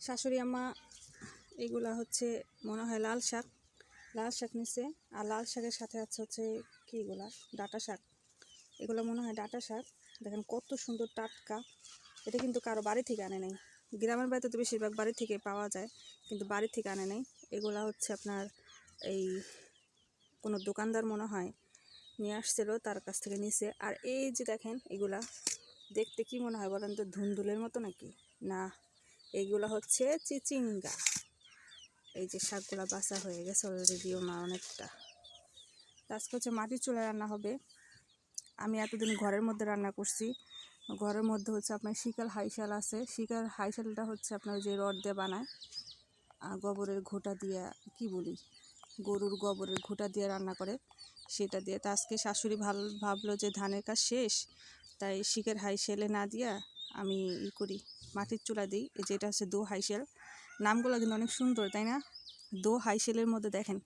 শাশুড়ি আম্মা, এগুলা হচ্ছে মনে হয় লাল শাক। লাল শাক নিছে, আর লাল শাকের সাথে আছে হচ্ছে কি এগুলা? ডাটা শাক। এগুলো মনে হয় ডাটা শাক। দেখেন কত সুন্দর টাটকা। এটা কিন্তু কারও বাড়ি থেকে আনে নাই। গ্রামের বাড়িতে তো বেশিরভাগ বাড়ি থেকে পাওয়া যায়, কিন্তু বাড়ি থেকে আনে নাই। এগুলা হচ্ছে আপনার এই কোনো দোকানদার মনে হয় নিয়ে আসছিল, তার কাছ থেকে নিছে। আর এই যে দেখেন এগুলা, দেখতে কি মনে হয় বলেন তো, ধুন্দুলের মতো নাকি? না এইগুলা হচ্ছে চিচিঙ্গা। এই যে শাকগুলো বাসা হয়ে গেছে অলরেডি ওনার অনেকটা। আজকে হচ্ছে মাটির চুলায় রান্না হবে। আমি এতদিন ঘরের মধ্যে রান্না করছি। ঘরের মধ্যে হচ্ছে আপনার শিকাল হাইশাল আছে। শিকাল হাইশালটা হচ্ছে আপনার যে রড দিয়ে বানায়। গোবরের ঘোটা দিয়ে, কি বলি? গরুর গোবরের ঘোটা দিয়ে রান্না করে। সেটা দিয়ে তা আজকে শাশুড়ি ভালো, ভাবলো যে ধানের কাজ শেষ। তাই শিকের হাইশেলে না দিয়া আমি ই করি। মাটির চুলা দিই, এই যেটা হচ্ছে দো হাইশেল নামগুলো কিন্তু অনেক সুন্দর, তাই না? দো হাইশেলের মধ্যে দেখেন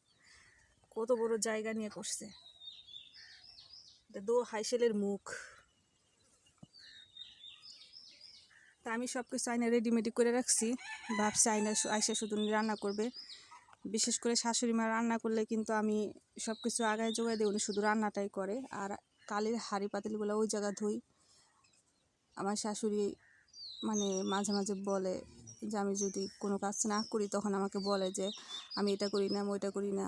কত বড় জায়গা নিয়ে করছে এটা দো হাইশেলের মুখ। তা আমি সব কিছু আইনা রেডিমেডি করে রাখছি। ভাবছি আইনা আইসা শুধু রান্না করবে। বিশেষ করে শাশুড়ি মা রান্না করলে কিন্তু আমি সব কিছু আগায় জোগায় দিই উনি শুধু রান্নাটাই করে। আর কালের হাঁড়ি পাতিলগুলো ওই জায়গা ধুই। আমার শাশুড়ি মানে মাঝে মাঝে বলে যে আমি যদি কোনো কাজ না করি তখন আমাকে বলে যে আমি এটা করি না, আমি ওইটা করি না।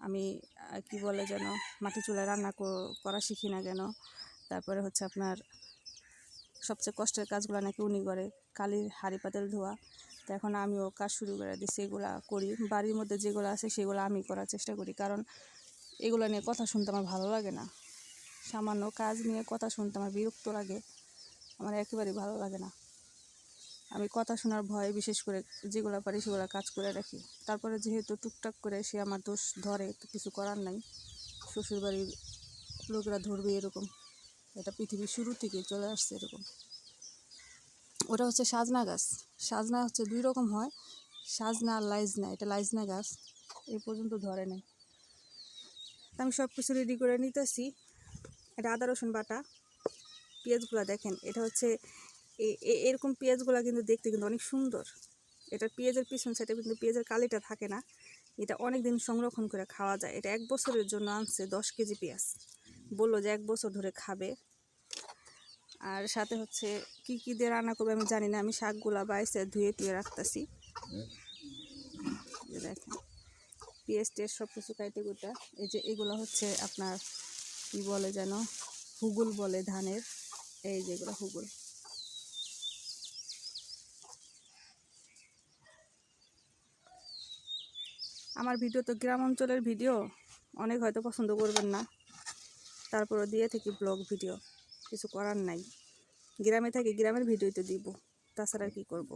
আমি কি বলে যেন, মাটি চুলায় রান্না করা শিখি না কেন? তারপরে হচ্ছে আপনার সবচেয়ে কষ্টের কাজগুলো নাকি উনি করে, কালির হাড়ি পাতিল ধোয়া। তো এখন আমিও কাজ শুরু করে দিই সেগুলো করি। বাড়ির মধ্যে যেগুলো আছে সেগুলো আমি করার চেষ্টা করি, কারণ এগুলো নিয়ে কথা শুনতে আমার ভালো লাগে না। সামান্য কাজ নিয়ে কথা শুনতে আমার বিরক্ত লাগে। আমার একেবারেই ভালো লাগে না। আমি কথা শোনার ভয়ে বিশেষ করে যেগুলো পারি সেগুলো কাজ করে রাখি। তারপরে যেহেতু টুকটাক করে সে আমার দোষ ধরে, তো কিছু করার নাই। শ্বশুরবাড়ির লোকেরা ধরবে এরকম। এটা পৃথিবীর শুরু থেকে চলে আসছে এরকম। ওটা হচ্ছে সাজনা গাছ। সাজনা হচ্ছে দুই রকম হয়। সাজনা আর লাইজনা। এটা লাইজনা গাছ। এ পর্যন্ত ধরে নাই। আমি সব কিছু রেডি করে নিতেছি। এটা আদা রসুন বাটা। পেঁয়াজগুলো দেখেন, এটা হচ্ছে এরকম পেঁয়াজগুলো কিন্তু দেখতে কিন্তু অনেক সুন্দর। এটা পেঁয়াজের পিছন সাইডে কিন্তু পেঁয়াজের কালিটা থাকে না, এটা অনেক দিন সংরক্ষণ করে খাওয়া যায়। এটা এক বছরের জন্য আনছে দশ কেজি পেঁয়াজ। বলল যে এক বছর ধরে খাবে। আর সাথে হচ্ছে কি কী দিয়ে রান্না করবে আমি জানি না, আমি শাকগুলা বাইসে ধুয়ে টুয়ে রাখতেছি। দেখেন, পেঁয়াজ টেস্ট সব কিছু কাইটে। গোটা এই যে এগুলো হচ্ছে আপনার কি বলে যেন, হুগুল বলে ধানের। এই যেগুলো হুগুল। আমার ভিডিও তো গ্রাম অঞ্চলের ভিডিও, অনেক হয়তো পছন্দ করবেন না। তারপরে দিয়ে থাকি ব্লগ, ভিডিও, কিছু করার নাই। গ্রামে থাকি, গ্রামের ভিডিও তো দিব, তাছাড়া কি করব?